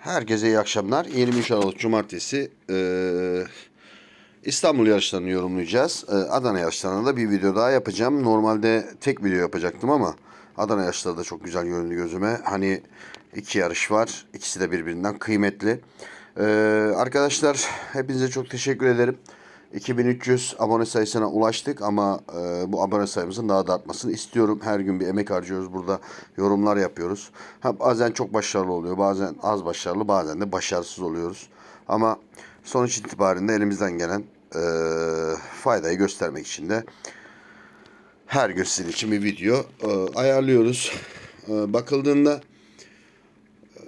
Herkese iyi akşamlar. 23 Aralık Cumartesi eee, İstanbul yarışlarını yorumlayacağız. Eee, Adana yarışlarına da bir video daha yapacağım. Normalde tek video yapacaktım ama Adana yarışları da çok güzel göründü gözüme. Hani iki yarış var. İkisi de birbirinden kıymetli. Eee, arkadaşlar hepinize çok teşekkür ederim. 2300 abone sayısına ulaştık ama e, bu abone sayımızın daha da artmasını istiyorum. Her gün bir emek harcıyoruz burada yorumlar yapıyoruz. Ha, bazen çok başarılı oluyor bazen az başarılı bazen de başarısız oluyoruz. Ama sonuç itibariyle elimizden gelen e, faydayı göstermek için de her gün sizin için bir video e, ayarlıyoruz. E, bakıldığında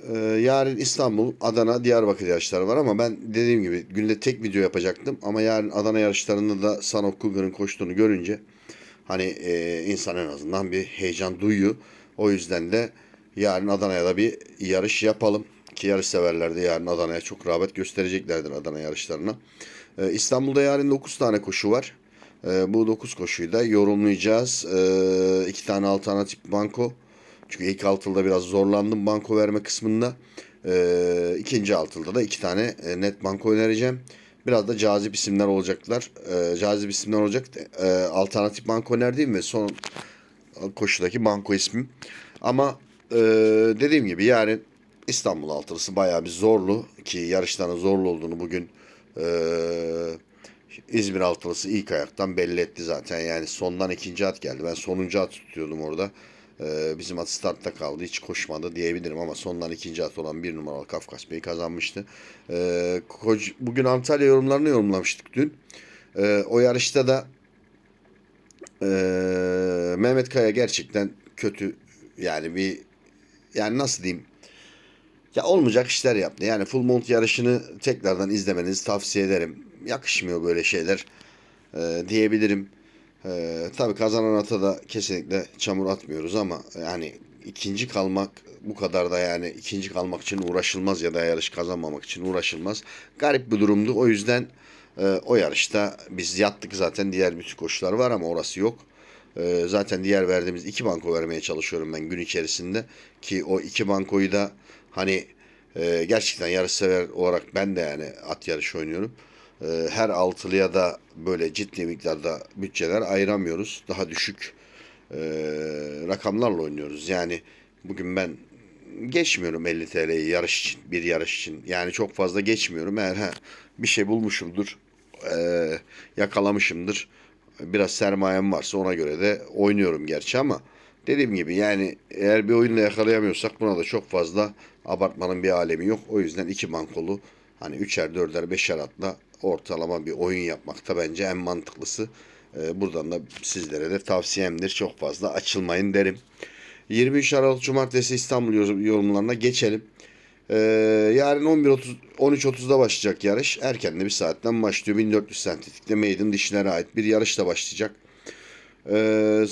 ee, yarın İstanbul, Adana, Diyarbakır yarışları var ama ben dediğim gibi günde tek video yapacaktım. Ama yarın Adana yarışlarında da Sanok Cougar'ın koştuğunu görünce hani e, insan en azından bir heyecan duyuyor. O yüzden de yarın Adana'ya da bir yarış yapalım. Ki yarış severler de yarın Adana'ya çok rağbet göstereceklerdir Adana yarışlarına. Ee, İstanbul'da yarın 9 tane koşu var. Ee, bu 9 koşuyu da yorumlayacağız. Ee, iki tane alternatif banko. Çünkü ilk altılda biraz zorlandım banko verme kısmında. Ee, ikinci altılda da iki tane e, net banko önereceğim. Biraz da cazip isimler olacaklar. Ee, cazip isimler olacak. Ee, alternatif banko önerdiğim ve son koşudaki banko ismim. Ama e, dediğim gibi yarın İstanbul altılısı bayağı bir zorlu ki yarışların zorlu olduğunu bugün e, İzmir altılısı ilk ayaktan belli etti zaten. Yani sondan ikinci at geldi. Ben sonuncu at tutuyordum orada. Ee, bizim at startta kaldı. Hiç koşmadı diyebilirim ama sondan ikinci at olan bir numaralı Kafkas Bey kazanmıştı. Ee, koç- bugün Antalya yorumlarını yorumlamıştık dün. Ee, o yarışta da ee, Mehmet Kaya gerçekten kötü yani bir yani nasıl diyeyim ya olmayacak işler yaptı. Yani Full Mount yarışını tekrardan izlemenizi tavsiye ederim. Yakışmıyor böyle şeyler ee, diyebilirim. Ee, tabii kazanan ata da kesinlikle çamur atmıyoruz ama yani ikinci kalmak bu kadar da yani ikinci kalmak için uğraşılmaz ya da yarış kazanmamak için uğraşılmaz. Garip bir durumdu. O yüzden e, o yarışta biz yattık zaten diğer bütün koşular var ama orası yok. Ee, zaten diğer verdiğimiz iki banko vermeye çalışıyorum ben gün içerisinde ki o iki bankoyu da hani e, gerçekten yarış sever olarak ben de yani at yarışı oynuyorum. Ee, her altılıya da böyle ciddi miktarda bütçeler ayıramıyoruz. Daha düşük e, rakamlarla oynuyoruz. Yani bugün ben geçmiyorum 50 TL'yi yarış için, bir yarış için. Yani çok fazla geçmiyorum. Eğer ha, bir şey bulmuşumdur, e, yakalamışımdır. Biraz sermayem varsa ona göre de oynuyorum gerçi ama dediğim gibi yani eğer bir oyunla yakalayamıyorsak buna da çok fazla abartmanın bir alemi yok. O yüzden iki bankolu hani üçer, dörder, beşer atla ortalama bir oyun yapmakta bence en mantıklısı. Ee, buradan da sizlere de tavsiyemdir. Çok fazla açılmayın derim. 23 Aralık Cumartesi İstanbul yor- yorumlarına geçelim. Ee, yarın 11.30 13.30'da başlayacak yarış. Erken de bir saatten başlıyor. 1400 sentetikte Maiden dişlere ait bir yarışla başlayacak. Ee,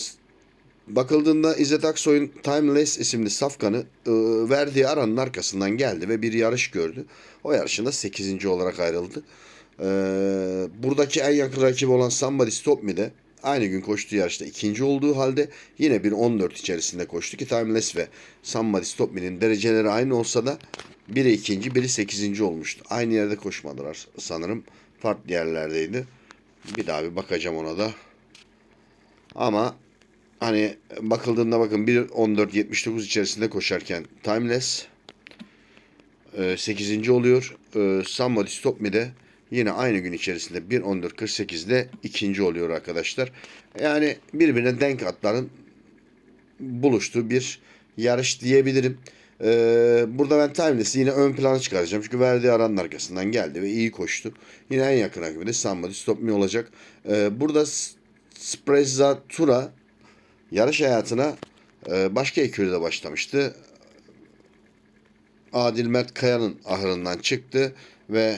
bakıldığında İzzet Aksoy'un Timeless isimli safkanı e, verdiği aranın arkasından geldi ve bir yarış gördü. O yarışında 8. olarak ayrıldı. Ee, buradaki en yakın rakibi olan Somebody Stop Me de aynı gün koştuğu yarışta ikinci olduğu halde yine bir 14 içerisinde koştu ki Timeless ve Somebody Stop Me'nin dereceleri aynı olsa da biri ikinci biri sekizinci olmuştu. Aynı yerde koşmadılar sanırım. Farklı yerlerdeydi. Bir daha bir bakacağım ona da. Ama hani bakıldığında bakın 1.14.79 içerisinde koşarken Timeless 8. oluyor. E, Somebody Stop Me de yine aynı gün içerisinde 1.14.48'de ikinci oluyor arkadaşlar. Yani birbirine denk atların buluştuğu bir yarış diyebilirim. Ee, burada ben Timeless'i yine ön plana çıkaracağım. Çünkü verdiği aranın arkasından geldi ve iyi koştu. Yine en yakın rakibi de Somebody Stop Me olacak. Burada S- Sprezzatura yarış hayatına e, başka ekürde başlamıştı. Adil Mert Kaya'nın ahırından çıktı ve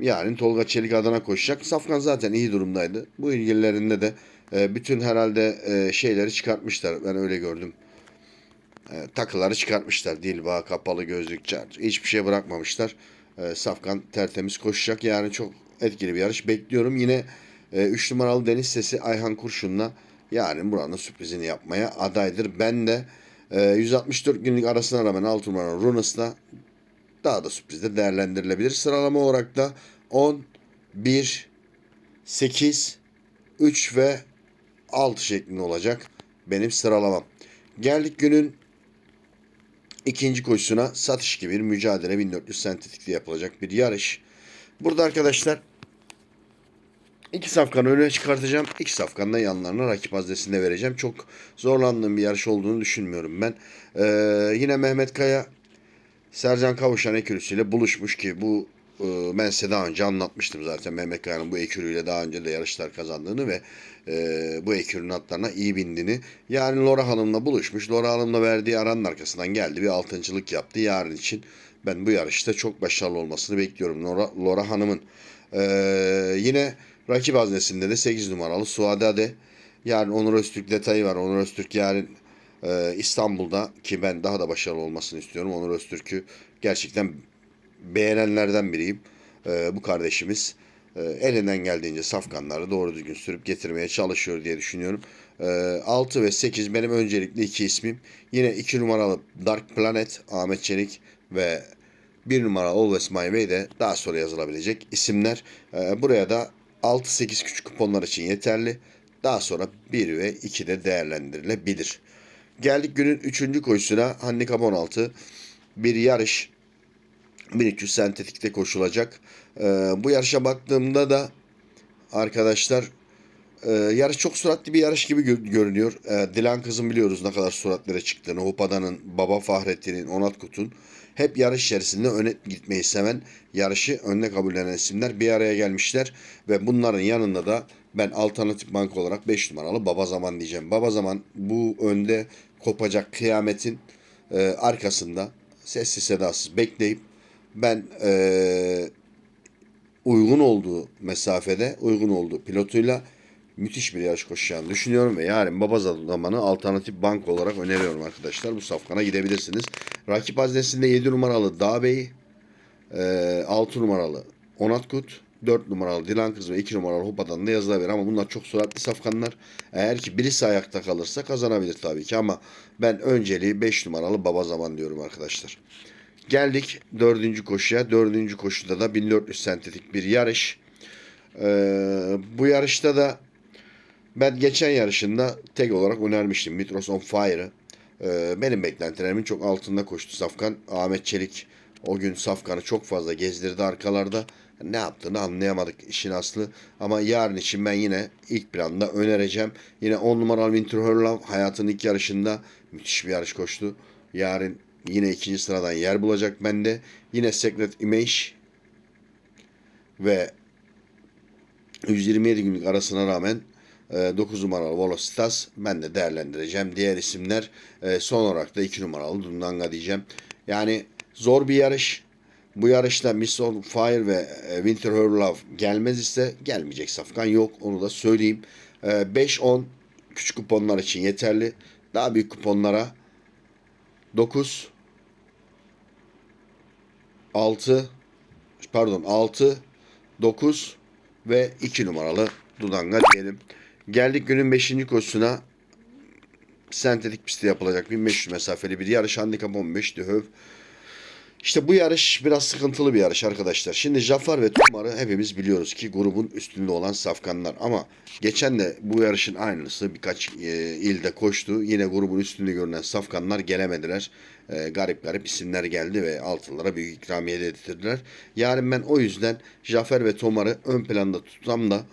yarın Tolga Çelik adına koşacak. Safkan zaten iyi durumdaydı. Bu ilgililerinde de e, bütün herhalde e, şeyleri çıkartmışlar. Ben öyle gördüm. Takıları çıkartmışlar. Dilba, kapalı gözlük, çar- hiçbir şey bırakmamışlar. Safkan tertemiz koşacak. Yani çok etkili bir yarış bekliyorum. Yine 3 numaralı Deniz Sesi Ayhan Kurşun'la yarın buranın sürprizini yapmaya adaydır. Ben de e, 164 günlük arasına rağmen 6 numaralı Runas'la daha da sürprizde değerlendirilebilir. Sıralama olarak da 10, 1, 8, 3 ve 6 şeklinde olacak benim sıralamam. Geldik günün ikinci koşusuna satış gibi bir mücadele 1400 sentetikli yapılacak bir yarış. Burada arkadaşlar iki safkanı öne çıkartacağım. İki safkanı da yanlarına rakip haznesinde vereceğim. Çok zorlandığım bir yarış olduğunu düşünmüyorum ben. Ee, yine Mehmet Kaya Sercan Kavuşan ekürüsüyle buluşmuş ki bu e, ben size daha önce anlatmıştım zaten Mehmet Kaya'nın bu ekürüyle daha önce de yarışlar kazandığını ve e, bu ekürünün atlarına iyi bindiğini. Yarın Lora Hanım'la buluşmuş. Lora Hanım'la verdiği aranın arkasından geldi bir altıncılık yaptı. Yarın için ben bu yarışta çok başarılı olmasını bekliyorum Lora, Lora Hanım'ın. E, yine rakip haznesinde de 8 numaralı Suadade. Yarın Onur Öztürk detayı var. Onur Öztürk yarın e, İstanbul'da ki ben daha da başarılı olmasını istiyorum. Onur Öztürk'ü gerçekten beğenenlerden biriyim. E, bu kardeşimiz e, elinden geldiğince safkanları doğru düzgün sürüp getirmeye çalışıyor diye düşünüyorum. E, 6 ve 8 benim öncelikli iki ismim. Yine 2 numaralı Dark Planet Ahmet Çelik ve 1 numara Always My Way de daha sonra yazılabilecek isimler. E, buraya da 6-8 küçük kuponlar için yeterli. Daha sonra 1 ve 2 de değerlendirilebilir. Geldik günün 3. koşusuna handikap 16. Bir yarış 1300 sentetikte koşulacak. Ee, bu yarışa baktığımda da arkadaşlar e, yarış çok süratli bir yarış gibi gö- görünüyor. E, Dilan kızım biliyoruz ne kadar süratlere çıktığını. Hopada'nın, Baba Fahrettin'in, Onat Kut'un hep yarış içerisinde öne gitmeyi seven, yarışı önüne kabullenen isimler bir araya gelmişler. Ve bunların yanında da ben alternatif bank olarak 5 numaralı Baba Zaman diyeceğim. Baba Zaman bu önde kopacak kıyametin e, arkasında sessiz sedasız bekleyip ben e, uygun olduğu mesafede, uygun olduğu pilotuyla müthiş bir yarış koşacağını düşünüyorum ve yarın baba zamanı alternatif bank olarak öneriyorum arkadaşlar. Bu safkana gidebilirsiniz. Rakip haznesinde 7 numaralı Dağ Bey, e, 6 numaralı Onat Kut, 4 numaralı Dilan Kız ve 2 numaralı Hopa'dan da yazılabilir ama bunlar çok süratli safkanlar. Eğer ki birisi ayakta kalırsa kazanabilir tabii ki ama ben önceliği 5 numaralı baba zaman diyorum arkadaşlar. Geldik dördüncü koşuya. Dördüncü koşuda da 1400 sentetik bir yarış. Ee, bu yarışta da ben geçen yarışında tek olarak önermiştim Mitros on Fire'ı. Ee, benim beklentilerimin çok altında koştu Safkan. Ahmet Çelik o gün Safkan'ı çok fazla gezdirdi arkalarda. Ne yaptığını anlayamadık işin aslı. Ama yarın için ben yine ilk planda önereceğim. Yine 10 numaralı Winter Hurlov hayatının ilk yarışında müthiş bir yarış koştu. Yarın yine ikinci sıradan yer bulacak bende. Yine Secret Image ve 127 günlük arasına rağmen 9 numaralı Velocitas ben de değerlendireceğim. Diğer isimler e, son olarak da 2 numaralı Dundanga diyeceğim. Yani zor bir yarış. Bu yarışta Miss on Fire ve e, Winter Her Love gelmez ise gelmeyecek safkan yok. Onu da söyleyeyim. E, 5-10 küçük kuponlar için yeterli. Daha büyük kuponlara 9 6 pardon 6 9 ve 2 numaralı Dudanga diyelim. Geldik günün 5. koşusuna. Sentetik pistte yapılacak 1500 mesafeli bir yarış. Handikap 15 Dühöv. İşte bu yarış biraz sıkıntılı bir yarış arkadaşlar. Şimdi Jafar ve Tumar'ı hepimiz biliyoruz ki grubun üstünde olan safkanlar. Ama geçen de bu yarışın aynısı birkaç e, ilde koştu. Yine grubun üstünde görünen safkanlar gelemediler. E, garip garip isimler geldi ve altınlara büyük ikramiye de. Yarın ben o yüzden Jafar ve Tomar'ı ön planda tutsam da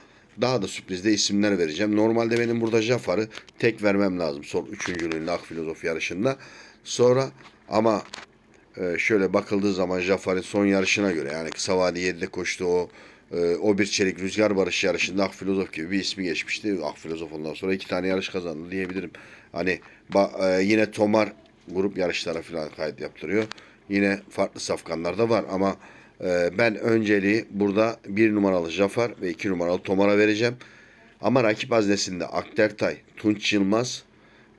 daha da sürprizde isimler vereceğim. Normalde benim burada Jafar'ı tek vermem lazım. Son üçüncülüğünde Ak Filozof yarışında. Sonra ama ee, şöyle bakıldığı zaman Jafar'ın son yarışına göre yani kısa vade 7'de koştu o e, o bir çelik rüzgar barış yarışında Ak Filozof gibi bir ismi geçmişti. Ak Filozof ondan sonra iki tane yarış kazandı diyebilirim. Hani ba- e, yine Tomar grup yarışlara falan kayıt yaptırıyor. Yine farklı safkanlar da var ama e, ben önceliği burada bir numaralı Jafar ve iki numaralı Tomar'a vereceğim. Ama rakip haznesinde Aktertay, Tunç Yılmaz,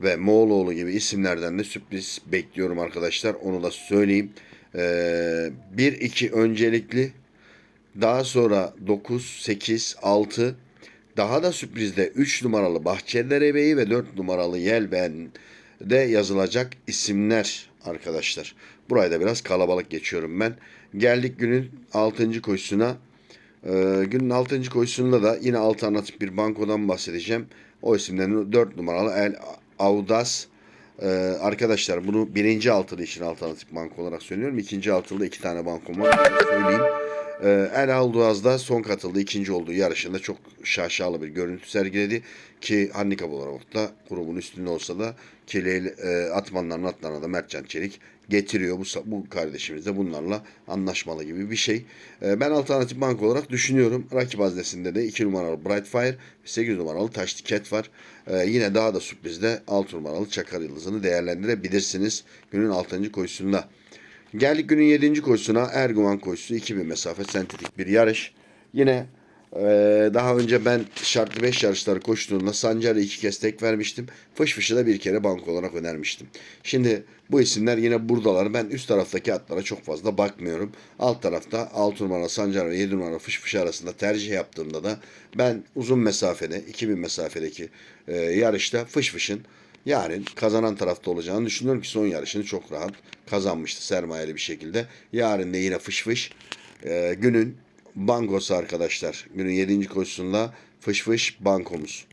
ve Moğoloğlu gibi isimlerden de sürpriz bekliyorum arkadaşlar. Onu da söyleyeyim. Ee, 1-2 öncelikli. Daha sonra 9, 8, 6. Daha da sürprizde 3 numaralı Bahçeliler Ebeği ve 4 numaralı Yelben de yazılacak isimler arkadaşlar. Burayı da biraz kalabalık geçiyorum ben. Geldik günün 6. koşusuna. Ee, günün 6. koşusunda da yine alternatif bir bankodan bahsedeceğim. O isimden 4 numaralı El Audas. Ee, arkadaşlar bunu birinci altılı için alternatif banko olarak söylüyorum. İkinci altılıda iki tane bankom var. Söyleyeyim. Ee, El Alduaz'da son katıldığı ikinci olduğu yarışında çok şaşalı bir görüntü sergiledi. Ki handikap olarak da grubun üstünde olsa da Keleyli e, atmanların atlarına da Mertcan Çelik getiriyor. Bu, bu kardeşimiz de bunlarla anlaşmalı gibi bir şey. E, ben alternatif bank olarak düşünüyorum. Rakip haznesinde de 2 numaralı Brightfire, 8 numaralı Taş Tiket var. E, yine daha da sürprizde 6 numaralı Çakar Yıldızı'nı değerlendirebilirsiniz. Günün 6. koşusunda. Geldik günün 7. koşusuna Erguvan koşusu 2000 mesafe sentetik bir yarış. Yine eee, daha önce ben şartlı 5 yarışları koştuğumda Sancar'a iki kez tek vermiştim. Fış Fış'ı da bir kere bank olarak önermiştim. Şimdi bu isimler yine buradalar. Ben üst taraftaki atlara çok fazla bakmıyorum. Alt tarafta 6 numara Sancar ve 7 numara Fış Fış arasında tercih yaptığımda da ben uzun mesafede 2000 mesafedeki eee, yarışta Fış Fış'ın yarın kazanan tarafta olacağını düşünüyorum ki son yarışını çok rahat kazanmıştı sermayeli bir şekilde. Yarın da yine fış fış e, günün bankosu arkadaşlar. Günün 7. koşusunda fış fış bankomuz.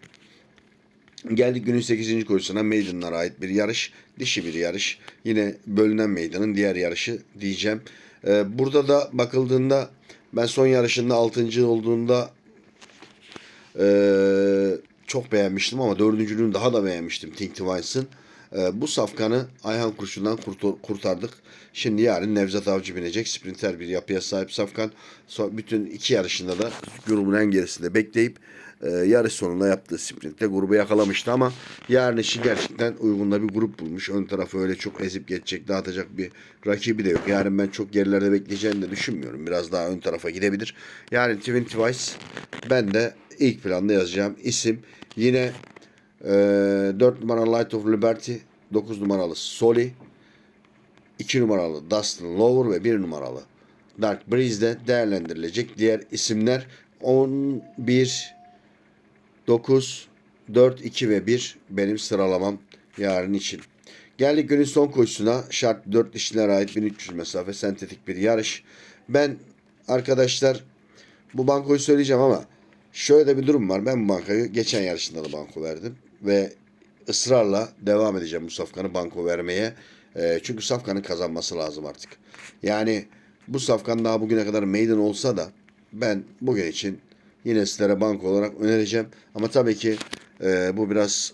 Geldik günün 8. koşusuna meydanlara ait bir yarış. Dişi bir yarış. Yine bölünen meydanın diğer yarışı diyeceğim. E, burada da bakıldığında ben son yarışında 6. olduğunda ee, çok beğenmiştim ama dördüncülüğünü daha da beğenmiştim Think Twice'ın. Ee, bu safkanı Ayhan Kurşun'dan kurtardık. Şimdi yarın Nevzat Avcı binecek. Sprinter bir yapıya sahip safkan. So- bütün iki yarışında da grubun en gerisinde bekleyip e, yarış sonunda yaptığı sprintte grubu yakalamıştı ama yarın işi gerçekten uygun bir grup bulmuş. Ön tarafı öyle çok ezip geçecek, dağıtacak bir rakibi de yok. Yarın ben çok gerilerde bekleyeceğini de düşünmüyorum. Biraz daha ön tarafa gidebilir. Yani Twin Twice ben de ilk planda yazacağım isim. Yine e, 4 numaralı Light of Liberty, 9 numaralı Soli, 2 numaralı Dustin Lower ve 1 numaralı Dark Breeze'de değerlendirilecek diğer isimler 11 9 4 2 ve 1 benim sıralamam yarın için. Geldik günün son koşusuna. Şart 4 dişlilere ait 1300 mesafe sentetik bir yarış. Ben arkadaşlar bu bankoyu söyleyeceğim ama şöyle de bir durum var. Ben bu bankayı geçen yarışında da banko verdim ve ısrarla devam edeceğim bu safkanı banko vermeye. Ee, çünkü safkanın kazanması lazım artık. Yani bu safkan daha bugüne kadar meydan olsa da ben bugün için yine sizlere banko olarak önereceğim. Ama tabii ki e, bu biraz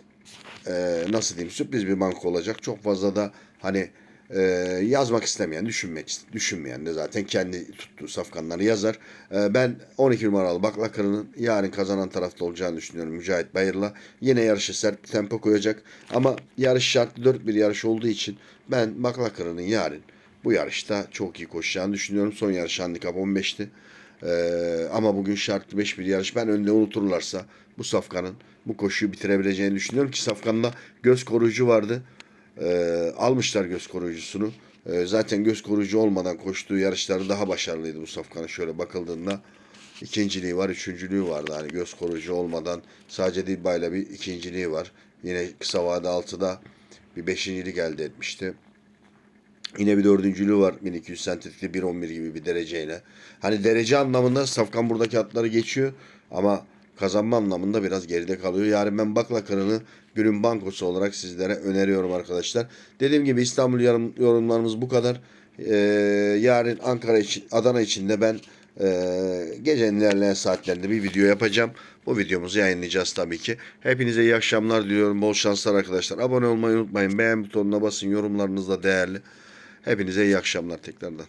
e, nasıl diyeyim sürpriz bir banko olacak. Çok fazla da hani e, yazmak istemeyen, düşünmek düşünmeyen de zaten kendi tuttuğu safkanları yazar. E, ben 12 numaralı Baklakarı'nın yarın kazanan tarafta olacağını düşünüyorum Mücahit Bayır'la. Yine yarışı sert bir tempo koyacak. Ama yarış şartlı 4 bir yarış olduğu için ben Baklakarı'nın yarın bu yarışta çok iyi koşacağını düşünüyorum. Son yarış handikap 15'ti. Ee, ama bugün şartlı 5 bir yarış. Ben önde unuturlarsa bu Safkan'ın bu koşuyu bitirebileceğini düşünüyorum ki Safkan'da göz koruyucu vardı. Ee, almışlar göz koruyucusunu. Ee, zaten göz koruyucu olmadan koştuğu yarışları daha başarılıydı bu Safkan'ın şöyle bakıldığında. ikinciliği var, üçüncülüğü vardı. Hani göz koruyucu olmadan sadece Dilba'yla bir ikinciliği var. Yine kısa vade altıda bir beşincilik elde etmişti. Yine bir dördüncülüğü var 1200 sentetikte 1.11 gibi bir dereceyle. Hani derece anlamında Safkan buradaki atları geçiyor ama kazanma anlamında biraz geride kalıyor. Yarın ben Bakla Kırı'nı günün bankosu olarak sizlere öneriyorum arkadaşlar. Dediğim gibi İstanbul yorum, yorumlarımız bu kadar. Ee, yarın Ankara için, Adana için de ben e, gecenin ilerleyen saatlerinde bir video yapacağım. Bu videomuzu yayınlayacağız tabii ki. Hepinize iyi akşamlar diliyorum. Bol şanslar arkadaşlar. Abone olmayı unutmayın. Beğen butonuna basın. Yorumlarınız da değerli. Hepinize iyi akşamlar tekrardan.